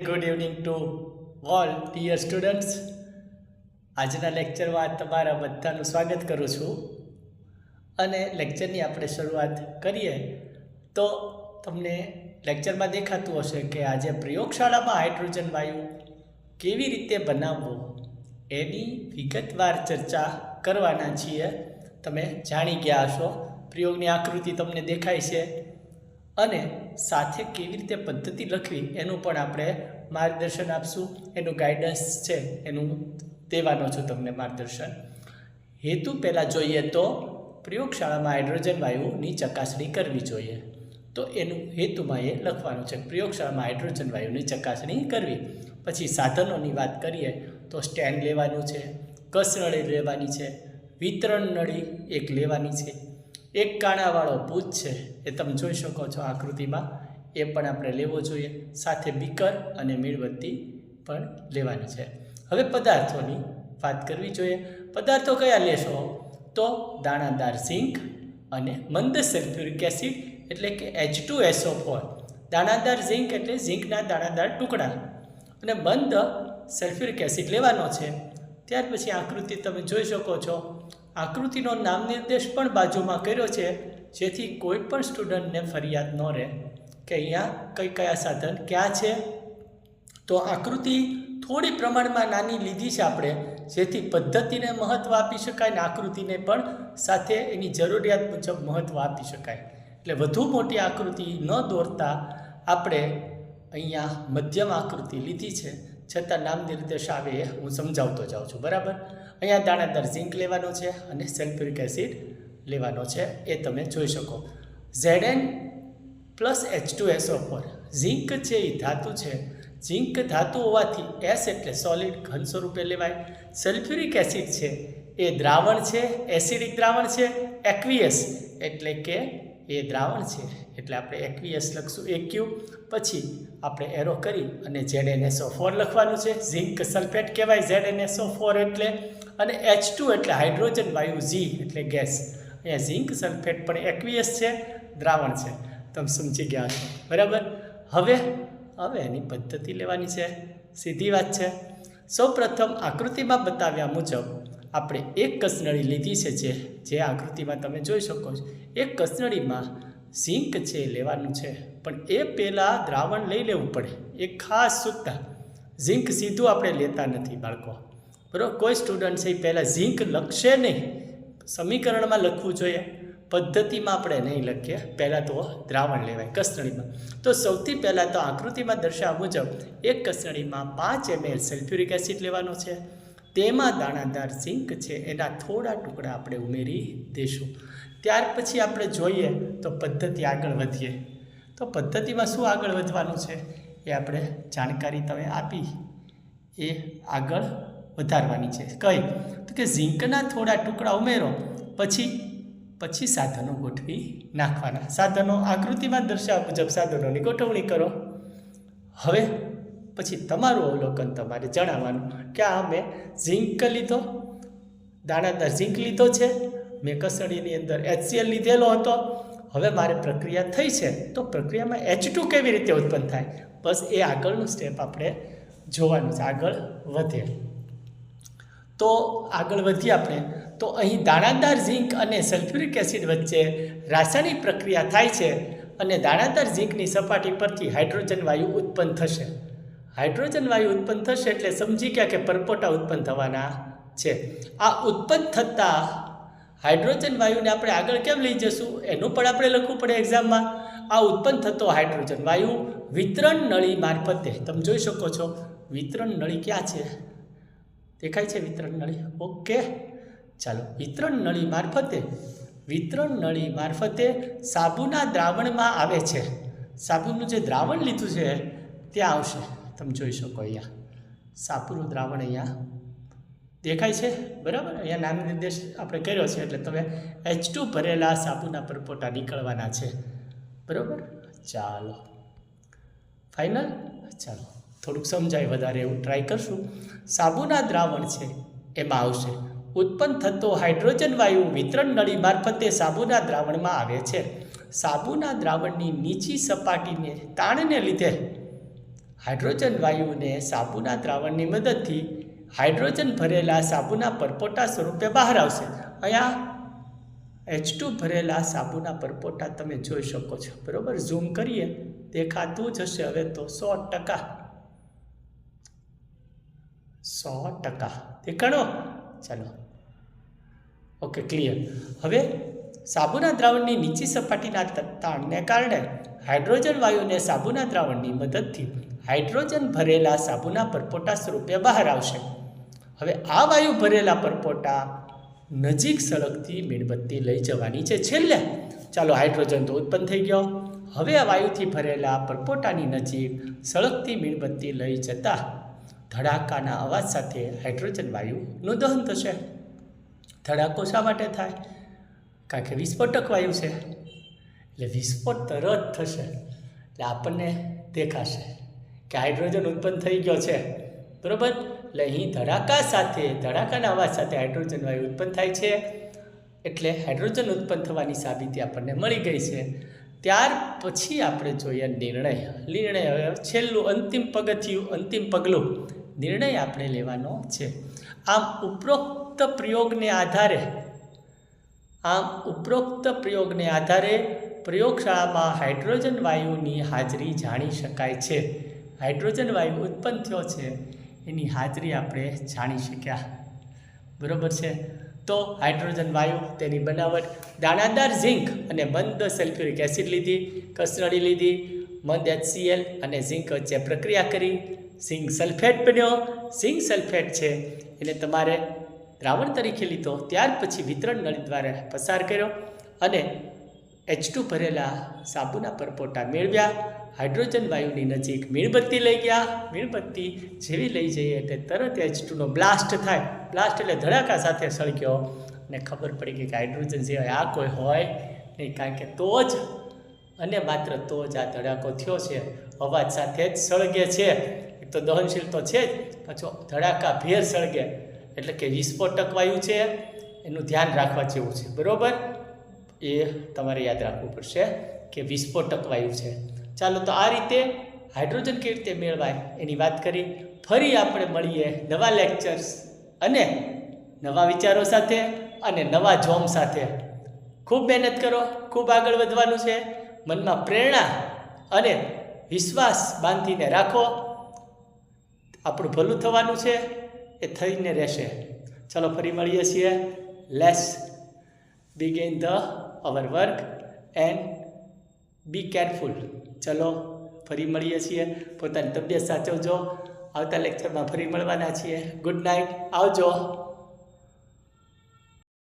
Good evening to all dear students આજના લેક્ચરમાં તમારા બધાનું સ્વાગત કરું છું. અને લેક્ચરની આપણે શરૂઆત કરીએ તો તમને લેક્ચરમાં દેખાતું હશે કે આજે પ્રયોગશાળામાં હાઇડ્રોજન વાયુ કેવી રીતે બનાવવો એની વિગતવાર ચર્ચા કરવાના છીએ. તમે જાણી ગયા હશો. પ્રયોગની આકૃતિ તમને દેખાય છે. અને સાથે કેવી રીતે પદ્ધતિ લખવી એનું પણ આપણે માર્ગદર્શન આપશું. એનું ગાઈડન્સ છે એનું દેવાનો છું તમને માર્ગદર્શન. હેતુ પહેલાં જોઈએ તો પ્રયોગશાળામાં હાઇડ્રોજન વાયુની ચકાસણી કરવી જોઈએ. તો એનું હેતુમાં એ લખવાનું છે પ્રયોગશાળામાં હાઇડ્રોજન વાયુની ચકાસણી કરવી. પછી સાધનોની વાત કરીએ તો સ્ટેન્ડ લેવાનું છે, કસનળી લેવાની છે, વિતરણ નળી એક લેવાની છે. એક કાણાવાળો ભૂત છે, એ તમે જોઈ શકો છો આકૃતિમાં. એ પણ આપણે લેવો જોઈએ. સાથે બીકર અને મીણબત્તી પણ લેવાની છે. હવે પદાર્થોની વાત કરવી જોઈએ. પદાર્થો કયા લેશો? તો દાણાદાર ઝીંક અને મંદ સલ્ફ્યુરિક એસિડ, એટલે કે એચ ટુ એસઓ ફોર દાણાદાર ઝીંક એટલે ઝીંકના દાણાદાર ટુકડા. અને મંદ સલ્ફ્યુરિક એસિડ લેવાનો છે. ત્યાર પછી આકૃતિ તમે જોઈ શકો છો. આકૃતિનો નામ નિર્દેશ પણ બાજુમાં કર્યો છે, જેથી કોઈ પણ સ્ટુડન્ટને ફરિયાદ ન રહે. કે અહીંયા કઈ કયા સાધન ક્યાં છે? તો આકૃતિ થોડી પ્રમાણમાં નાની લીધી છે આપણે, જેથી પદ્ધતિને મહત્ત્વ આપી શકાય ને આકૃતિને પણ સાથે એની જરૂરિયાત મુજબ મહત્ત્વ આપી શકાય. એટલે વધુ મોટી આકૃતિ ન દોરતા આપણે અહીંયા મધ્યમ આકૃતિ લીધી છે. છતાં નામ નિર્દેશ આવે હું સમજાવતો જાઉં છું, બરાબર? અહીંયા દાણાદાર ઝીંક લેવાનો છે અને સલ્ફ્યુરિક એસિડ લેવાનો છે, એ તમે જોઈ શકો. Z plus H two SO four zinc છે એ ધાતુ છે, ઝીંક ધાતુ હોવાથી એસ એટલે સોલિડ ઘન સ્વરૂપે લેવાય. સલ્ફ્યુરિક એસિડ છે એ દ્રાવણ છે, એસિડિક દ્રાવણ છે એક્વિયસ એટલે કે એ દ્રાવણ છે. એટલે આપણે એકવીએસ લખશું એક્યુ પછી આપણે એરો કરી અને ઝેડ એનએસઓ ફોર લખવાનું છે. ઝિંક સલ્ફેટ કહેવાય ઝેડ એનએસઓ ફોર એટલે, અને એચ ટુ એટલે હાઇડ્રોજન, વાયુ, ઝી એટલે ગેસ. અહીંયા ઝિંક સલ્ફેટ પણ એકવીએસ છે, દ્રાવણ છે. તમે સમજી ગયા છો. બરાબર? હવે હવે એની પદ્ધતિ લેવાની છે. સીધી વાત છે. સૌપ્રથમ આકૃતિમાં બતાવ્યા મુજબ આપણે એક કસનળી લીધી છે જે જે આકૃતિમાં તમે જોઈ શકો છો. એક કસનળીમાં ઝીંક છે લેવાનું છે. પણ એ પહેલાં દ્રાવણ લઈ લેવું પડે. એ ખાસ સૂચના ઝીંક સીધું આપણે લેતા નથી બાળકો. બરાબર? કોઈ સ્ટુડન્ટ છે એ પહેલાં ઝીંક લખશે નહીં. સમીકરણમાં લખવું જોઈએ. પદ્ધતિમાં આપણે નહીં લખીએ. પહેલાં તો દ્રાવણ લેવાય કસનળીમાં તો સૌથી પહેલાં તો આકૃતિમાં દર્શાવ્યા મુજબ એક કસનળીમાં પાંચ એમએલ સલ્ફ્યુરિક એસિડ લેવાનો છે. તેમાં દાણાદાર ઝીંક છે, એના થોડા ટુકડા આપણે ઉમેરી દઈશું ત્યાર પછી આપણે જોઈએ તો પદ્ધતિ આગળ વધીએ. તો પદ્ધતિમાં શું આગળ વધવાનું છે? એ આપણે જાણકારી તમે આપી. એ આગળ વધારવાની છે. કઈ? તો કે ઝીંકના થોડા ટુકડા ઉમેરો, પછી પછી સાધનો ગોઠવી નાખવાના. સાધનો આકૃતિમાં દર્શાવ્યા મુજબ સાધનોની ગોઠવણી કરો. હવે પછી તમારું અવલોકન તમારે જણાવવાનું કે આ મેં ઝીંક લીધો, દાણાદાર ઝીંક લીધો છે, મેં કસડીની અંદર એચસીએલ લીધેલો હતો, હવે મારે પ્રક્રિયા થઈ છે, તો પ્રક્રિયામાં એચ ટુ કેવી રીતે ઉત્પન્ન થાય? બસ એ આગળનું સ્ટેપ આપણે જોવાનું છે, આગળ વધે તો આગળ વધીએ આપણે, તો અહીં દાણાદાર ઝીંક અને સલ્ફ્યુરિક એસિડ વચ્ચે રાસાયણિક પ્રક્રિયા થાય છે અને દાણાદાર ઝીંકની સપાટી પરથી હાઇડ્રોજન વાયુ ઉત્પન્ન થશે. હાઇડ્રોજન વાયુ ઉત્પન્ન થશે એટલે સમજી ગયા કે પરપોટા ઉત્પન્ન થવાના છે. આ ઉત્પન્ન થતાં હાઇડ્રોજન વાયુને આપણે આગળ કેમ લઈ જશું? એનું પણ આપણે લખવું પડે એક્ઝામમાં. આ ઉત્પન્ન થતો હાઇડ્રોજન વાયુ વિતરણ નળી મારફતે. તમે જોઈ શકો છો, વિતરણ નળી ક્યાં છે? દેખાય છે વિતરણ નળી? ઓકે. ચાલો, વિતરણ નળી મારફતે, વિતરણ નળી મારફતે સાબુના દ્રાવણમાં આવે છે. સાબુનું જે દ્રાવણ લીધું છે, ત્યાં આવશે. તમે જોઈ શકો અહીંયા. સાપુરું દ્રાવણ અહીંયા દેખાય છે, બરાબર? અહીંયા નામ નિર્દેશ આપણે કર્યો છે, એટલે તમે એચ ટુ ભરેલા સાબુના પરપોટા નીકળવાના છે. બરાબર? ચાલો. ફાઇનલ ચાલો. થોડુંક સમજાય વધારે એવું ટ્રાય કરશું. સાબુના દ્રાવણ છે, એમાં આવશે. ઉત્પન્ન થતો હાઇડ્રોજન વાયુ વિતરણ નળી મારફતે સાબુના દ્રાવણમાં આવે છે. સાબુના દ્રાવણની નીચી સપાટીને તાણને લીધે હાઇડ્રોજન વાયુને સાબુના દ્રાવણની મદદથી હાઇડ્રોજન ભરેલા સાબુના પરપોટા સ્વરૂપે બહાર આવશે. અહીંયા એચ ટુ ભરેલા સાબુના પરપોટા તમે જોઈ શકો છો. બરાબર? ઝૂમ કરીએ. દેખાતું જ હશે હવે તો સો ટકા. સો ટકા. દેખાડો ચાલો. Okay, clear. હવે સાબુના દ્રાવણની નીચી સપાટીના તાણને કારણે હાઇડ્રોજન વાયુને સાબુના દ્રાવણની મદદથી હાઇડ્રોજન ભરેલા સાબુના પરપોટા સ્વરૂપે બહાર આવશે. હવે આ વાયુ ભરેલા પરપોટા નજીક સળગતી મીણબત્તી લઈ જવાની છે છેલ્લે. ચાલો હાઇડ્રોજન તો ઉત્પન્ન થઈ ગયો. હવે આ વાયુથી ભરેલા પરપોટાની નજીક સળગતી મીણબત્તી લઈ જતા ધડાકાના અવાજ સાથે હાઇડ્રોજન વાયુનું દહન થશે. ધડાકો શા માટે થાય? કારણ કે વિસ્ફોટક વાયુ છે. એટલે વિસ્ફોટ તરત થશે. એટલે આપણને દેખાશે. કે હાઇડ્રોજન ઉત્પન્ન થઈ ગયો છે. બરાબર? એટલે અહીં ધડાકા સાથે, ધડાકાના અવાજ સાથે હાઇડ્રોજન વાયુ ઉત્પન્ન થાય છે. એટલે હાઇડ્રોજન ઉત્પન્ન થવાની સાબિતી આપણને મળી ગઈ છે. ત્યાર પછી આપણે જોઈએ નિર્ણય. નિર્ણય હવે છેલ્લું, અંતિમ પગથિયું, અંતિમ પગલું. નિર્ણય આપણે લેવાનો છે. આમ ઉપરોક્ત પ્રયોગને આધારે, આમ ઉપરોક્ત પ્રયોગને આધારે પ્રયોગશાળામાં હાઇડ્રોજન વાયુની હાજરી જાણી શકાય છે. હાઇડ્રોજન વાયુ ઉત્પન્ન થયો છે, એની હાજરી આપણે જાણી શક્યા. બરોબર છે? તો હાઇડ્રોજન વાયુ, તેની બનાવટ, દાણાદાર ઝિંક અને મંદ સલ્ફ્યુરિક એસિડ લીધી કસરડી લીધી, મંદ એચસીએલ અને ઝિંક વચ્ચે પ્રક્રિયા કરી. ઝિંક સલ્ફેટ બન્યો. ઝિંક સલ્ફેટ છે, એને તમારે દ્રાવણ તરીકે લીધો, ત્યાર પછી વિતરણ નળી દ્વારા પસાર કર્યો અને એચ ટુ ભરેલા સાબુના પરપોટા મેળવ્યા. હાઇડ્રોજન વાયુની નજીક મીણબત્તી લઈ ગયા. મીણબત્તી જેવી લઈ જઈએ એટલે તરત એચ ટુનો બ્લાસ્ટ થાય. બ્લાસ્ટ એટલે ધડાકા સાથે સળગ્યો. અને ખબર પડી ગઈ કે હાઇડ્રોજન સિવાય આ કોઈ હોય નહીં, કારણ કે તો જ અને માત્ર તો જ આ ધડાકો થયો છે. અવાજ સાથે જ સળગે છે. એક તો દહનશીલ તો છે જ, પાછો ધડાકા ભેર સળગે. એટલે કે વિસ્ફોટક વાયુ છે. એનું ધ્યાન રાખવા જેવું છે. બરોબર? એ તમારે યાદ રાખવું પડશે કે વિસ્ફોટક વાયુ છે. ચાલો તો આ રીતે હાઇડ્રોજન કેવી રીતે મેળવાય એની વાત કરી. ફરી આપણે મળીએ નવા લેક્ચર્સ અને નવા વિચારો સાથે અને નવા જોમ સાથે. ખૂબ મહેનત કરો, ખૂબ આગળ વધવાનું છે. મનમાં પ્રેરણા અને વિશ્વાસ બાંધીને રાખો. આપણું ભલું થવાનું છે, એ થઈને રહેશે. ચલો ફરી મળીએ છીએ. Let's begin the our work and be careful ચલો, ફરી મળીએ છીએ. પોતાની તબિયત સાચવજો. આવતા લેક્ચરમાં ફરી મળવાના છીએ. ગુડ નાઇટ આવજો.